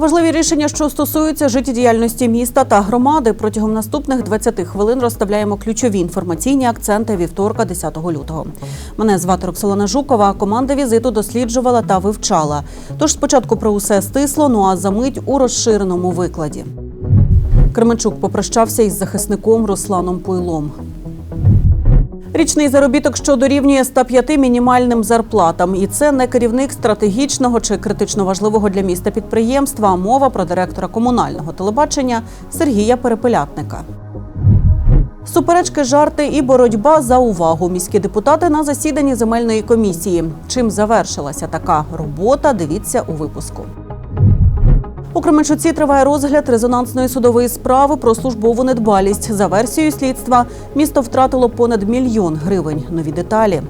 Важливі рішення, що стосуються життєдіяльності міста та громади, протягом наступних 20 хвилин розставляємо ключові інформаційні акценти вівторка, 10 лютого. Мене звати Роксолана Жукова. Команда візиту досліджувала та вивчала. Тож спочатку про усе стисло, ну а за мить у розширеному викладі. Кременчук попрощався із захисником Русланом Пуйлом. Річний заробіток, що дорівнює 105 мінімальним зарплатам, і це не керівник стратегічного чи критично важливого для міста підприємства. а Мова про директора комунального телебачення Сергія Перепелятника. Суперечки, жарти і боротьба за увагу. Міські депутати на засіданні земельної комісії. Чим завершилася така робота? Дивіться у випуску. У Кременчуці триває розгляд резонансної судової справи про службову недбалість. За версією слідства, місто втратило понад мільйон гривень. Нові деталі.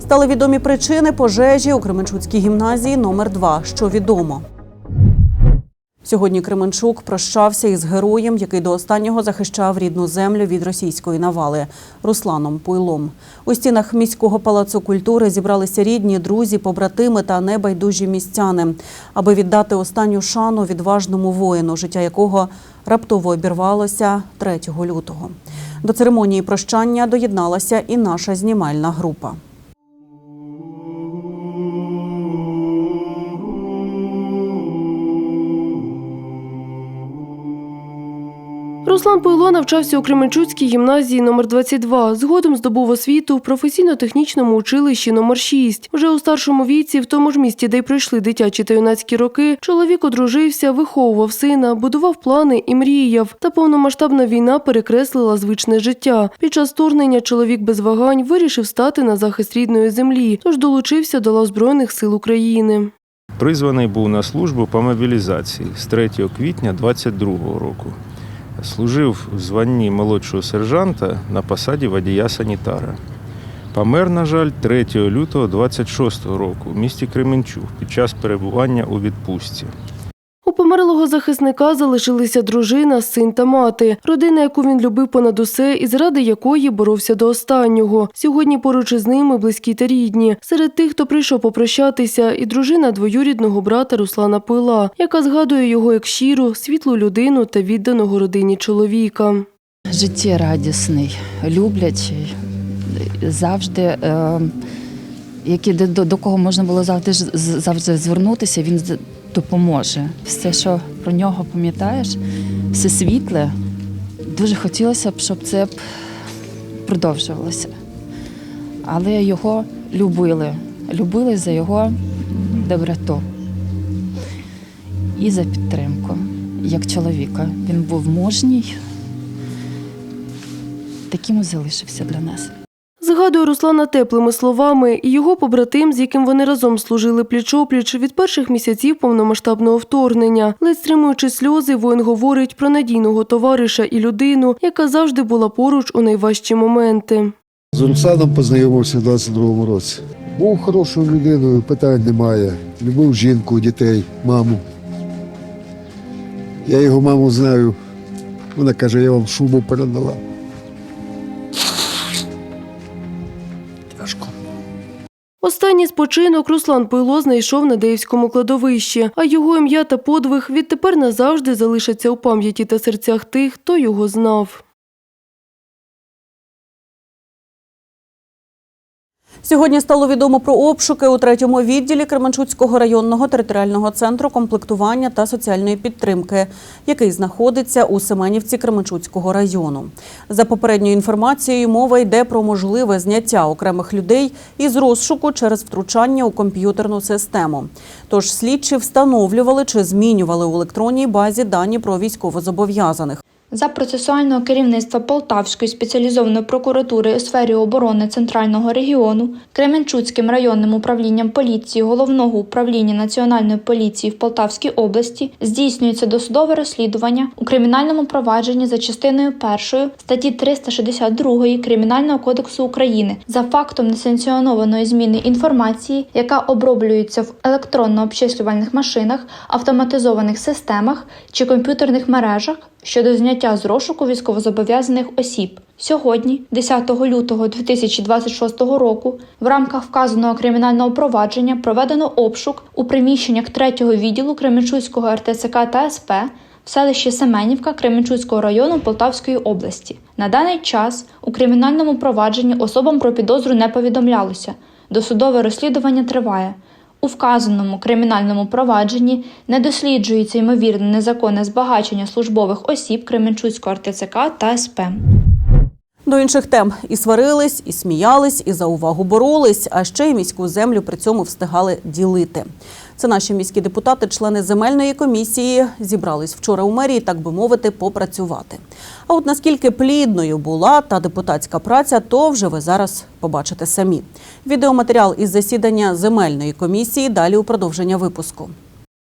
Стали відомі причини пожежі у Кременчуцькій гімназії номер 2 Що відомо? Сьогодні Кременчук прощався із героєм, який до останнього захищав рідну землю від російської навали Русланом Пуйлом. У стінах міського палацу культури зібралися рідні, друзі, побратими та небайдужі містяни, аби віддати останню шану відважному воїну, життя якого раптово обірвалося 3 лютого. До церемонії прощання доєдналася і наша знімальна група. Руслан Пойло навчався у Кременчуцькій гімназії номер 22 Згодом здобув освіту в професійно-технічному училищі номер 6 Вже у старшому віці, в тому ж місті, де й пройшли дитячі та юнацькі роки, чоловік одружився, виховував сина, будував плани і мріяв. Та повномасштабна війна перекреслила звичне життя. Під час вторгнення чоловік без вагань вирішив стати на захист рідної землі, тож долучився до лав Збройних сил України. Призваний був на службу по мобілізації з 3 квітня 22 року. Служив в званні молодшого сержанта на посаді водія санітара. Помер, на жаль, 3 лютого 26 року в місті Кременчук під час перебування у відпустці. Померлого захисника залишилися дружина, син та мати, родина, яку він любив понад усе, і заради якої боровся до останнього. Сьогодні поруч із ними близькі та рідні. Серед тих, хто прийшов попрощатися, і дружина двоюрідного брата Руслана Пила, яка згадує його як щиру, світлу людину та відданого родині чоловіка. життєрадісний, люблячий, завжди, е, до, до, до кого можна було завжди, завжди звернутися, він допоможе. Все, що про нього пам'ятаєш, все світле. Дуже хотілося б, щоб це б продовжувалося. Але його любили. Любили за його доброту і за підтримку, як чоловіка. Він був мужній, таким і залишився для нас. Згадує Руслана теплими словами, і його побратим, з яким вони разом служили пліч-опліч від перших місяців повномасштабного вторгнення. Ледь стримуючи сльози, воїн говорить про надійного товариша і людину, яка завжди була поруч у найважчі моменти. З Русланом познайомився в 22-му році. Був хорошою людиною, питань немає. Любив жінку, дітей, маму. Я його маму знаю. Вона каже, я вам шубу передала. Останній спочинок Руслан Пило знайшов на Деївському кладовищі, а його ім'я та подвиг відтепер назавжди залишаться у пам'яті та серцях тих, хто його знав. Сьогодні стало відомо про обшуки у третьому відділі Кременчуцького районного територіального центру комплектування та соціальної підтримки, який знаходиться у Семенівці Кременчуцького району. За попередньою інформацією, мова йде про можливе зняття окремих людей із розшуку через втручання у комп'ютерну систему. Тож слідчі встановлювали чи змінювали у електронній базі дані про військовозобов'язаних. За процесуального керівництва Полтавської спеціалізованої прокуратури у сфері оборони Центрального регіону Кременчуцьким районним управлінням поліції Головного управління Національної поліції в Полтавській області здійснюється досудове розслідування у кримінальному провадженні за частиною 1 статті 362 Кримінального кодексу України за фактом несанкціонованої зміни інформації, яка оброблюється в електронно-обчислювальних машинах, автоматизованих системах чи комп'ютерних мережах щодо зняття з розшуку військовозобов'язаних осіб. Сьогодні, 10 лютого 2026 року, в рамках вказаного кримінального провадження проведено обшук у приміщеннях 3-го відділу Кременчуцького РТЦК та СП в селищі Семенівка Кременчуцького району Полтавської області. На даний час у кримінальному провадженні особам про підозру не повідомлялося. Досудове розслідування триває. У вказаному кримінальному провадженні не досліджується ймовірне незаконне збагачення службових осіб Кременчуцького РТЦК та СП. До інших тем і сварились, і сміялись, і за увагу боролись, а ще й міську землю при цьому встигали ділити. Це наші міські депутати, члени земельної комісії, зібрались вчора у мерії, так би мовити, попрацювати. А от наскільки плідною була та депутатська праця, то вже ви зараз побачите самі. Відеоматеріал із засідання земельної комісії далі у продовження випуску.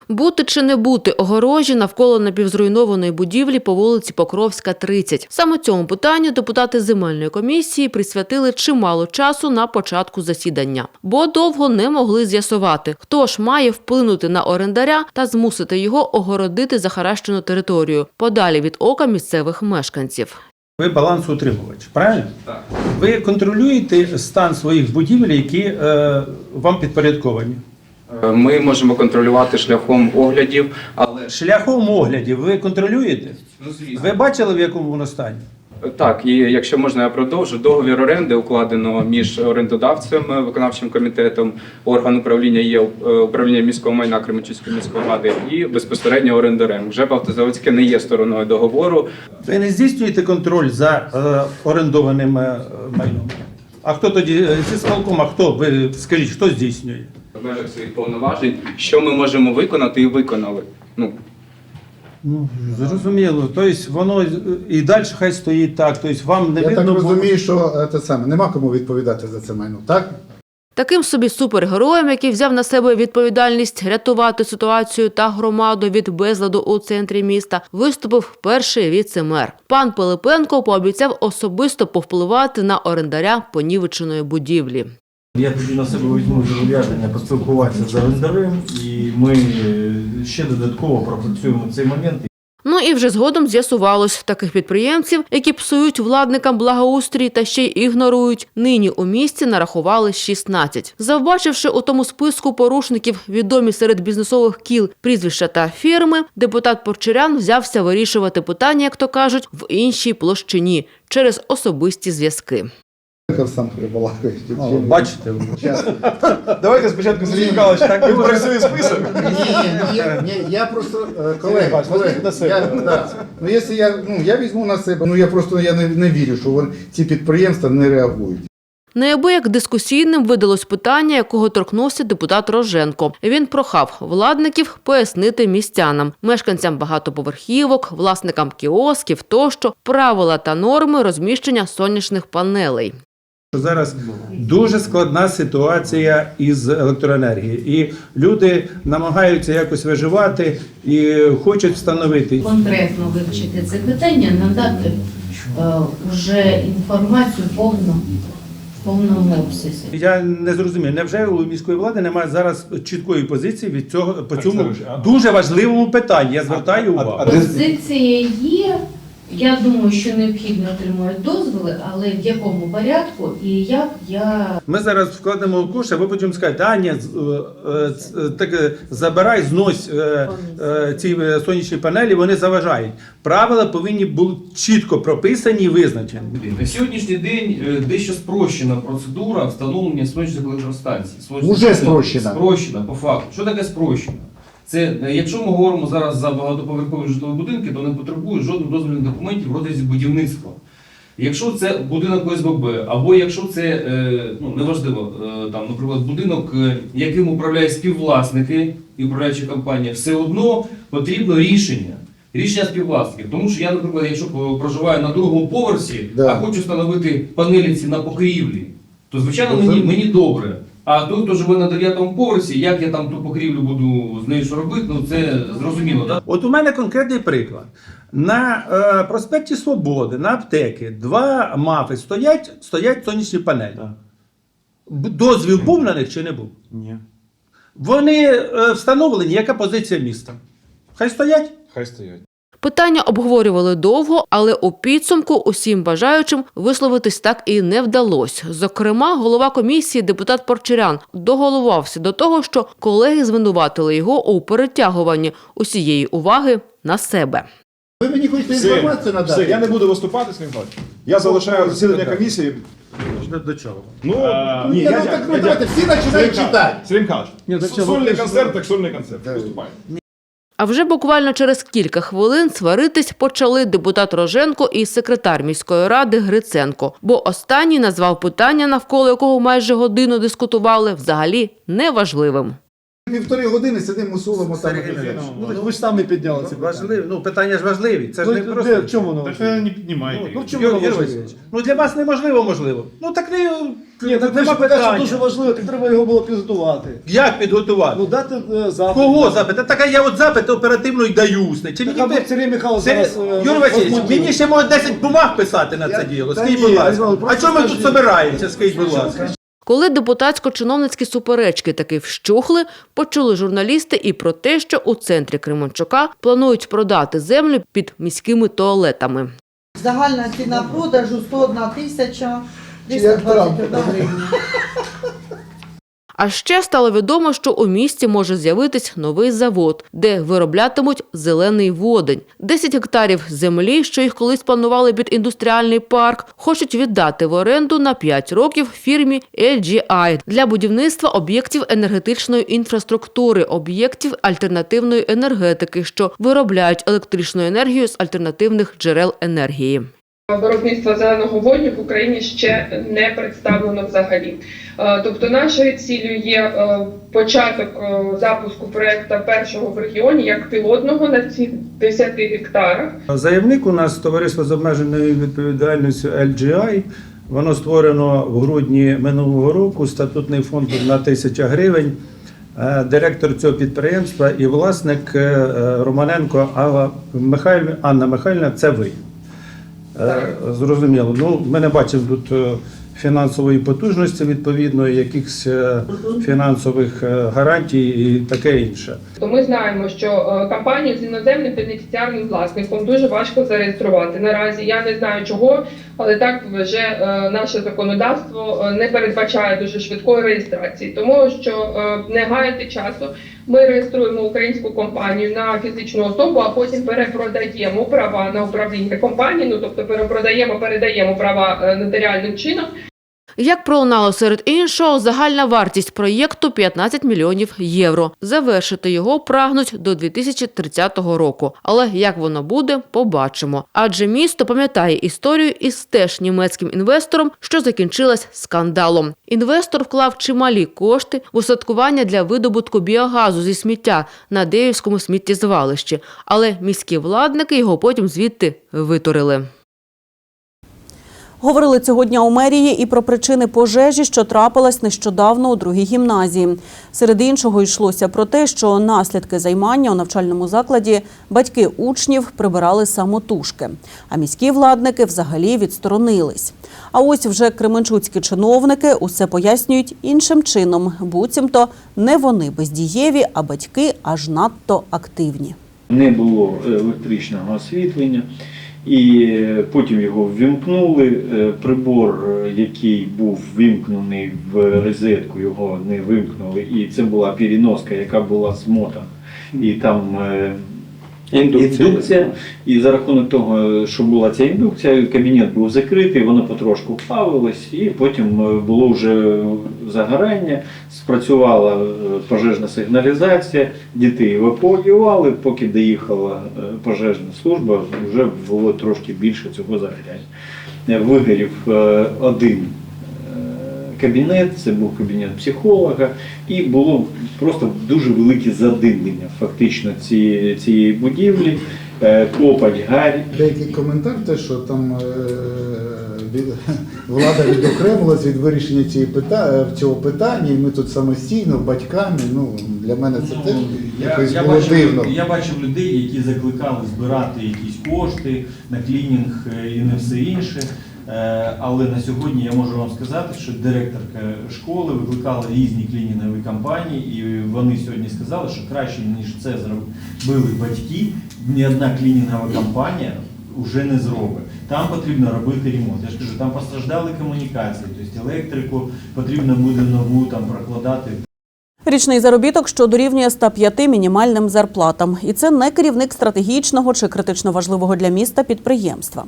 Бути чи не бути огорожі навколо напівзруйнованої будівлі по вулиці Покровська, 30. Саме цьому питанню депутати земельної комісії присвятили чимало часу на початку засідання, бо довго не могли з'ясувати, хто ж має вплинути на орендаря та змусити його огородити захаращену територію подалі від ока місцевих мешканців. Ви балансоутримувач, правильно? Так. Ви контролюєте стан своїх будівель, які е, вам підпорядковані. Е, Ми можемо контролювати шляхом оглядів, але Шляхом оглядів ви контролюєте? ну звісно Ви бачили, в якому воно стані? так. І якщо можна, я продовжу договір оренди укладено між орендодавцем, е, виконавчим комітетом, орган управління є е, управління міського майна Кременчуцької міської ради і безпосередньо орендарем. Вже Автозаводське не є стороною договору. Ви не здійснюєте контроль за е, орендованим е, майном. А хто тоді е, зі сполком, а хто? Ви скажіть, хто здійснює? В межах своїх повноважень, що ми можемо виконати і виконали. Ну Ну, зрозуміло. Тобто воно і далі хай стоїть так. Тобто вам не Я так видно. було- розумію, що е, те саме нема кому відповідати за це майно, так? Таким собі супергероєм, який взяв на себе відповідальність рятувати ситуацію та громаду від безладу у центрі міста, виступив перший віце-мер. Пан Пилипенко пообіцяв особисто повпливати на орендаря понівеченої будівлі. Я тоді на себе візьму зобов'язання поспілкуватися з орендарем, і ми ще додатково пропрацюємо цей момент. Ну і вже згодом з'ясувалось таких підприємців, які псують владникам благоустрій та ще й ігнорують. Нині у місті нарахували 16. Завбачивши у тому списку порушників відомі серед бізнесових кіл прізвища та фірми, депутат Порчерян взявся вирішувати питання, як то кажуть, в іншій площині через особисті зв'язки. Як сам перебалакаєш. Бачите, Давайте спочатку Сергій Михайлович, так він працює список. Ні, ні, я просто, е, колеги, колеги, на себе. я, ну, якщо я, ну, я візьму на себе, ну, я просто я не, не вірю, що вони, ці підприємства не реагують. Неабияк дискусійним видалось питання, якого торкнувся депутат Роженко. Він прохав владників пояснити містянам, мешканцям багатоповерхівок, власникам кіосків тощо правила та норми розміщення сонячних панелей. Зараз дуже складна ситуація із електроенергією, і люди намагаються якось виживати і хочуть встановити. конкретно вивчити це питання, надати е, вже інформацію повну, повному обсязі. Я не зрозумів, невже у міської влади немає зараз чіткої позиції від цього по цьому дуже важливому питанні. Я звертаю А- а- увагу. а Позиція є. Я думаю, що необхідно отримують дозволи, але в якому порядку і як я Ми зараз вкладемо кошти, а ви потім скажете, а ні, з- е, е, е, так е, забирай, знось е, е, ці е, сонячні панелі, вони заважають. Правила повинні бути чітко прописані і визначені. На сьогоднішній день е, дещо спрощена процедура встановлення сонячних електростанцій. Сонячних Уже спрощена. Спрощена, по факту. Що таке спрощена? Це е, якщо ми говоримо зараз за багатоповерхові житлові будинки, то не потребують жодних дозвільних документів в розрізі будівництва. Якщо це будинок ОСББ, або якщо це е, ну неважливо, е, там, наприклад, будинок, яким управляють співвласники і управляюча компанія, все одно потрібно рішення. рішення співвласників. Тому що я, наприклад, якщо проживаю на другому поверсі, Да. а хочу встановити панелі на покрівлі, то звичайно мені, мені добре. А той, хто живе на дев'ятому поверсі, як я там ту покрівлю буду з нею що робити, ну це зрозуміло. Так? От у мене конкретний приклад. На е, проспекті Свободи, на аптеки, два мафи стоять, стоять сонячні панелі. Б- Дозвіл був на них чи не був? Ні. Вони е, встановлені, яка позиція міста? Хай стоять. Хай стоять. Питання обговорювали довго, але у підсумку усім бажаючим висловитись так і не вдалося. Зокрема, голова комісії, депутат Порчерян, доголовався до того, що колеги звинуватили його у перетягуванні усієї уваги на себе. Ви мені хочете Все, інформацію надати? все, я не буду виступати, Михайлович. Я залишаю засідання комісії. До чого? Ну, Ні, ну так ну, давайте, всі починають читати. Сергій Михайлович, сольний концерт, так сольний концерт. Виступай. А вже буквально через кілька хвилин сваритись почали депутат Роженко і секретар міської ради Гриценко, бо останній назвав питання, навколо якого майже годину дискутували, взагалі неважливим. Півтори години сидимо сулимо там. Ну, ви ж самі підняли це Важливі. Ну, питання ж важливі. Це ж не просто. В чому воно? Так ви не піднімаєте. Ну, в чому Юрій Васильович, ну для вас неможливо, можливо. Ну так не Ні, так нема ви ж питання. дуже важливо, так треба його було підготувати. Як підготувати? Ну дати е, запит. Кого запит? Так я от запит оперативно й даю усне. Чи Так мені або Сергій Михайлович Це- зараз, е, Юрій Васильович, мені ще може 10 бумаг писати на це діло. Скажіть, будь ласка. А чому ми тут скажіть. собираємося? Скажіть, будь ласка. Коли депутатсько-чиновницькі суперечки таки вщухли, почули журналісти і про те, що у центрі Кременчука планують продати землю під міськими туалетами. Загальна ціна продажу 101 тисяча як Трамп. 321 гривня. А ще стало відомо, що у місті може з'явитись новий завод, де вироблятимуть зелений водень. 10 гектарів землі, що їх колись планували під індустріальний парк, хочуть віддати в оренду на 5 років фірмі LGI для будівництва об'єктів енергетичної інфраструктури, об'єктів альтернативної енергетики, що виробляють електричну енергію з альтернативних джерел енергії. Виробництво зеленого водню в Україні ще не представлено взагалі. Е, Тобто нашою цілею є е, початок е, запуску проекту першого в регіоні як пілотного на цих 10 гектарах. Заявник у нас товариство з обмеженою відповідальністю LGI. Воно створено в грудні минулого року. Статутний фонд на тисяча гривень. Директор цього підприємства і власник Романенко Алла Михайль... Анна Михайлівна це ви. Е, Зрозуміло. Ну, ми не бачимо тут е, фінансової потужності відповідної, якихось е, фінансових гарантій і таке інше. То ми знаємо, що компанію з іноземним бенефіціарним власником дуже важко зареєструвати. Наразі я не знаю чого, але так вже наше законодавство не передбачає дуже швидкої реєстрації, тому що не гаяти часу. Ми реєструємо українську компанію на фізичну особу, а потім перепродаємо права на управління компанії. Ну тобто перепродаємо, передаємо права е, нотаріальним чином. Як пролунало серед іншого, загальна вартість проєкту 15 мільйонів євро. Завершити його прагнуть до 2030 року. Але як воно буде, побачимо. Адже місто пам'ятає історію із теж німецьким інвестором, що закінчилась скандалом. Інвестор вклав чималі кошти в усадкування для видобутку біогазу зі сміття на Деївському сміттєзвалищі, але міські владники його потім звідти витурили. Говорили цього дня у мерії і про причини пожежі, що трапилась нещодавно у другій гімназії. Серед іншого йшлося про те, що наслідки займання у навчальному закладі батьки учнів прибирали самотужки, а міські владники взагалі відсторонились. А ось вже кременчуцькі чиновники усе пояснюють іншим чином, буцімто не вони бездієві, а батьки аж надто активні. не було електричного освітлення, і потім його ввімкнули. Е, Прибор, е, який був вимкнений в розетку, його не вимкнули. І це була переноска, яка була змотана. І там е, індукція. І за рахунок того, що була ця індукція, кабінет був закритий, воно потрошку плавилось, і потім е, було вже загорання, спрацювала е, пожежна сигналізація, дітей евакуювали, поки доїхала е, пожежна служба, вже було трошки більше цього загоряння. Вигорів один кабінет, це був кабінет психолога, і було просто дуже велике задимлення фактично цієї, цієї будівлі. е, копать гарь. Деякий коментар, те, що там е, від- влада відокремилась від вирішення цієї пита, цього питання, і ми тут самостійно, батьками. Ну, для мене це теж Я, якось я, було дивно. бачив, я бачив людей, які закликали збирати якісь кошти на клінінг е, і не все інше. Е, Але на сьогодні я можу вам сказати, що директорка школи викликала різні клінінгові кампанії, і вони сьогодні сказали, що краще ніж це зробили батьки, ні одна клінінгова кампанія вже не зробить. Там потрібно робити ремонт. Я ж кажу, там постраждали комунікації, тобто електрику потрібно буде нову там прокладати. Річний заробіток, що дорівнює 105 мінімальним зарплатам. І це не керівник стратегічного чи критично важливого для міста підприємства.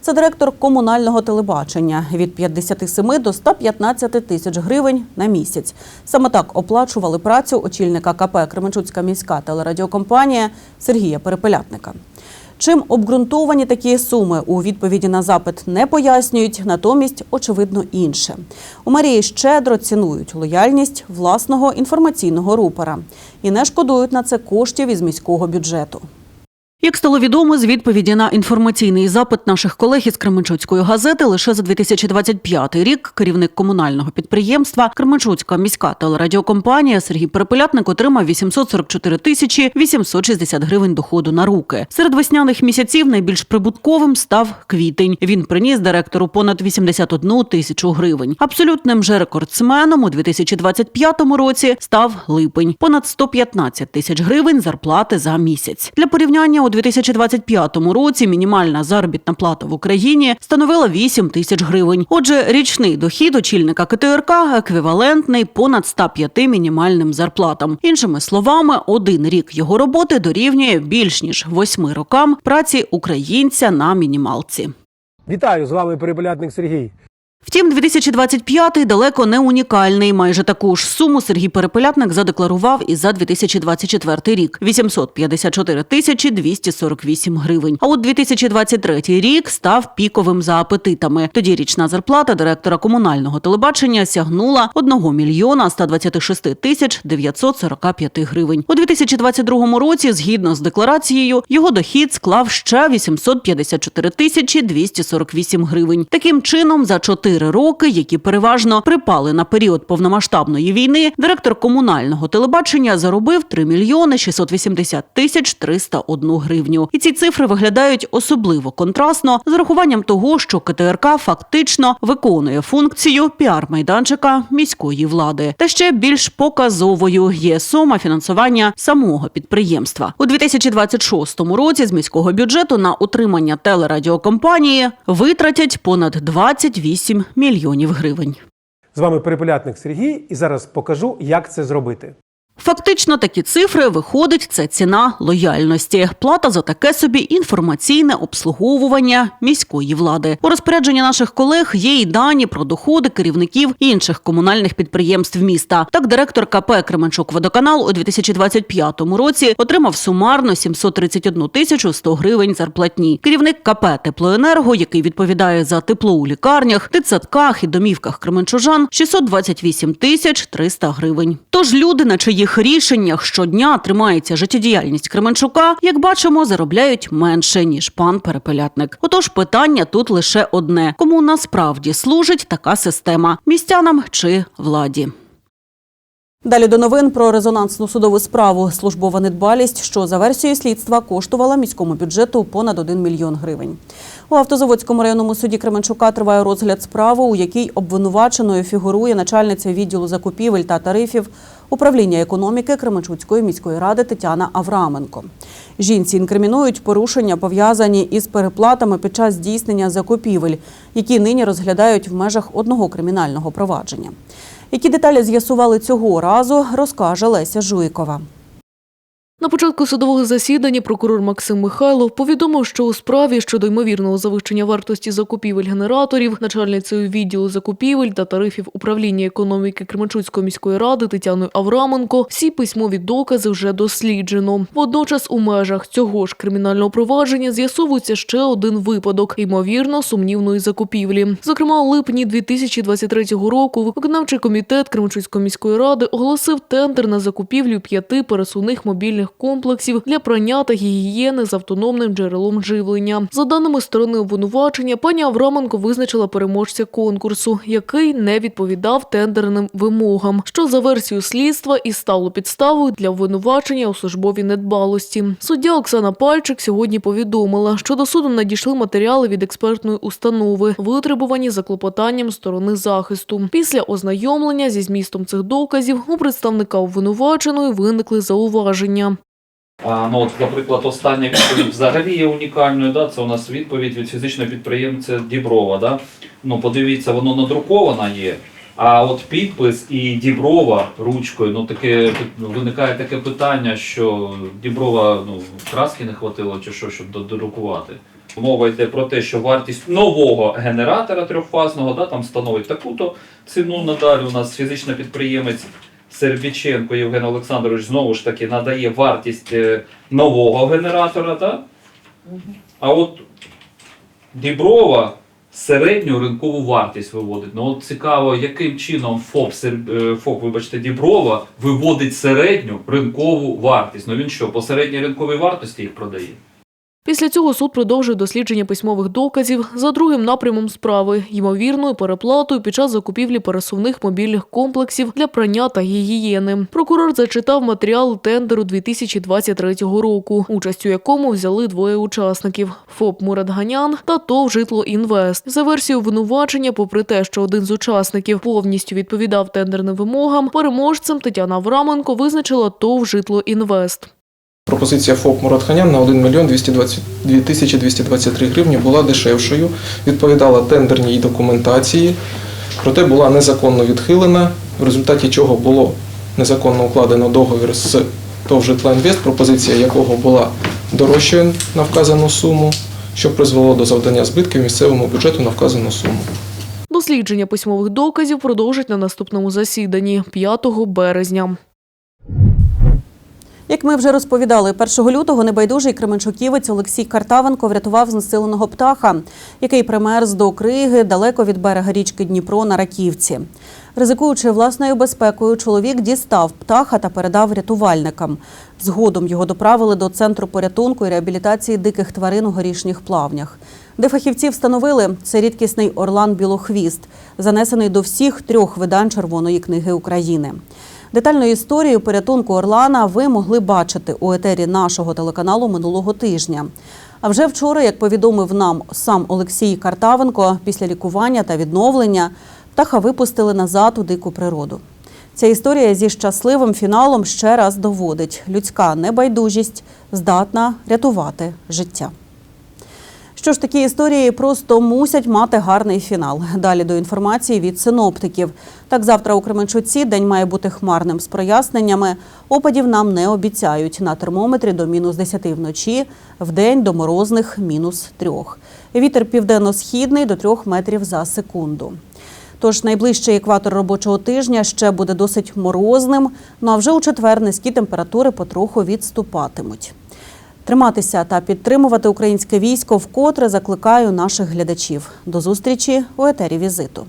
Це директор комунального телебачення від 57 до 115 тисяч гривень на місяць. Саме так оплачували працю очільника КП Кременчуцька міська телерадіокомпанія Сергія Перепелятника. Чим обґрунтовані такі суми у відповіді на запит не пояснюють, натомість очевидно інше. У Марії щедро цінують лояльність власного інформаційного рупора і не шкодують на це коштів із міського бюджету. Як стало відомо з відповіді на інформаційний запит наших колег із Кременчуцької газети, лише за 2025 рік керівник комунального підприємства Кременчуцька міська телерадіокомпанія Сергій Перепелятник отримав 844 тисячі 860 гривень доходу на руки. Серед весняних місяців найбільш прибутковим став квітень. Він приніс директору понад 81 тисячу гривень. Абсолютним же рекордсменом у 2025 році став липень понад 115 тисяч гривень зарплати за місяць. Для порівняння у 2025 році мінімальна заробітна плата в Україні становила 8 тисяч гривень. Отже, річний дохід очільника КТРК еквівалентний понад 105 мінімальним зарплатам. Іншими словами, один рік його роботи дорівнює більш ніж восьми рокам праці українця на мінімалці. Вітаю з вами перепелятник Сергій. Втім, 2025-й далеко не унікальний. Майже таку ж суму Сергій Перепелятник задекларував і за 2024 рік – 854 тисячі 248 гривень. А от 2023 рік став піковим за апетитами. Тоді річна зарплата директора комунального телебачення сягнула 1 мільйона 126 тисяч 945 гривень. У 2022 році, згідно з декларацією, його дохід склав ще 854 тисячі 248 гривень. Таким чином, за 4 роки, які переважно припали на період повномасштабної війни, директор комунального телебачення заробив 3 мільйони 680 тисяч 301 гривню. І ці цифри виглядають особливо контрастно з урахуванням того, що КТРК фактично виконує функцію піар-майданчика міської влади. Та ще більш показовою є сума фінансування самого підприємства у 2026 році. З міського бюджету на утримання телерадіокомпанії витратять понад 28 мільйонів гривень. З вами перепелятник Сергій, і зараз покажу, як це зробити. Фактично, такі цифри виходить, це ціна лояльності. Плата за таке собі інформаційне обслуговування міської влади. У розпорядженні наших колег є й дані про доходи керівників інших комунальних підприємств міста. Так, директор КП Кременчук Водоканал у 2025 році отримав сумарно 731 тисячу 100 гривень зарплатні. Керівник КП Теплоенерго, який відповідає за тепло у лікарнях, дитсадках і домівках кременчужан, 628 тисяч 300 гривень. Тож люди, на чиїх рішеннях щодня тримається життєдіяльність Кременчука, як бачимо, заробляють менше ніж пан Перепелятник. Отож, питання тут лише одне: кому насправді служить така система містянам чи владі. Далі до новин про резонансну судову справу. Службова недбалість, що за версією слідства коштувала міському бюджету понад 1 мільйон гривень. У автозаводському районному суді Кременчука триває розгляд справи, у якій обвинуваченою фігурує начальниця відділу закупівель та тарифів управління економіки Кременчуцької міської ради Тетяна Авраменко. Жінці інкримінують порушення, пов'язані із переплатами під час здійснення закупівель, які нині розглядають в межах одного кримінального провадження. Які деталі з'ясували цього разу, розкаже Леся Жуйкова. На початку судового засідання прокурор Максим Михайлов повідомив, що у справі щодо ймовірного завищення вартості закупівель генераторів начальницею відділу закупівель та тарифів управління економіки Кременчуцької міської ради Тетяною Авраменко всі письмові докази вже досліджено. Водночас у межах цього ж кримінального провадження з'ясовується ще один випадок ймовірно сумнівної закупівлі. Зокрема, у липні 2023 року виконавчий комітет Кременчуцької міської ради оголосив тендер на закупівлю п'яти пересувних мобільних мобільних комплексів для прання та гігієни з автономним джерелом живлення. За даними сторони обвинувачення, пані Авраменко визначила переможця конкурсу, який не відповідав тендерним вимогам, що за версією слідства і стало підставою для обвинувачення у службовій недбалості. Суддя Оксана Пальчик сьогодні повідомила, що до суду надійшли матеріали від експертної установи, витребувані за клопотанням сторони захисту. Після ознайомлення зі змістом цих доказів у представника обвинуваченої виникли зауваження. А, ну, от, наприклад, остання відповідь взагалі є унікальною. Да? Це у нас відповідь від фізичного підприємця Діброва. Да? Ну, подивіться, воно надруковано є. А от підпис і Діброва ручкою, ну таке виникає таке питання, що Діброва ну, краски не хватило чи що, щоб додрукувати. Мова йде про те, що вартість нового генератора трьохфазного да, там становить таку-то ціну. Надалі у нас фізичний підприємець Сербіченко Євген Олександрович знову ж таки надає вартість е, нового генератора. Да? А от Діброва середню ринкову вартість виводить. Ну от цікаво, яким чином ФОП, е, ФОП вибачте, Діброва виводить середню ринкову вартість. Ну він що, по середній ринковій вартості їх продає? Після цього суд продовжує дослідження письмових доказів за другим напрямом справи ймовірною переплатою під час закупівлі пересувних мобільних комплексів для прання та гігієни. Прокурор зачитав матеріали тендеру 2023 року, участь у якому взяли двоє учасників: ФОП Мурат Ганян та ТОВ Житло Інвест. За версією обвинувачення, попри те, що один з учасників повністю відповідав тендерним вимогам, переможцем Тетяна Авраменко визначила ТОВ Житло Інвест. Пропозиція ФОП Муратханян на 1 мільйон 222 тисячі 223 гривні була дешевшою, відповідала тендерній документації, проте була незаконно відхилена, в результаті чого було незаконно укладено договір з ТОВ «Житлоінвест», пропозиція якого була дорожчою на вказану суму, що призвело до завдання збитків місцевому бюджету на вказану суму. Дослідження письмових доказів продовжать на наступному засіданні 5 березня. Як ми вже розповідали, 1 лютого небайдужий кременчуківець Олексій Картавенко врятував знесиленого птаха, який примерз до криги далеко від берега річки Дніпро на Раківці. Ризикуючи власною безпекою, чоловік дістав птаха та передав рятувальникам. Згодом його доправили до центру порятунку і реабілітації диких тварин у горішніх плавнях, де фахівці встановили це рідкісний орлан білохвіст, занесений до всіх трьох видань Червоної книги України. Детальну історію порятунку Орлана ви могли бачити у етері нашого телеканалу минулого тижня. А вже вчора, як повідомив нам сам Олексій Картавенко, після лікування та відновлення птаха випустили назад у дику природу. Ця історія зі щасливим фіналом ще раз доводить: людська небайдужість здатна рятувати життя. Що ж такі історії просто мусять мати гарний фінал. Далі до інформації від синоптиків. Так, завтра у Кременчуці день має бути хмарним з проясненнями. Опадів нам не обіцяють. На термометрі до мінус 10 вночі, в день до морозних мінус 3. Вітер південно-східний до 3 метрів за секунду. Тож найближчий екватор робочого тижня ще буде досить морозним. Ну а вже у четвер низькі температури потроху відступатимуть. Триматися та підтримувати українське військо вкотре закликаю наших глядачів. До зустрічі у етері візиту.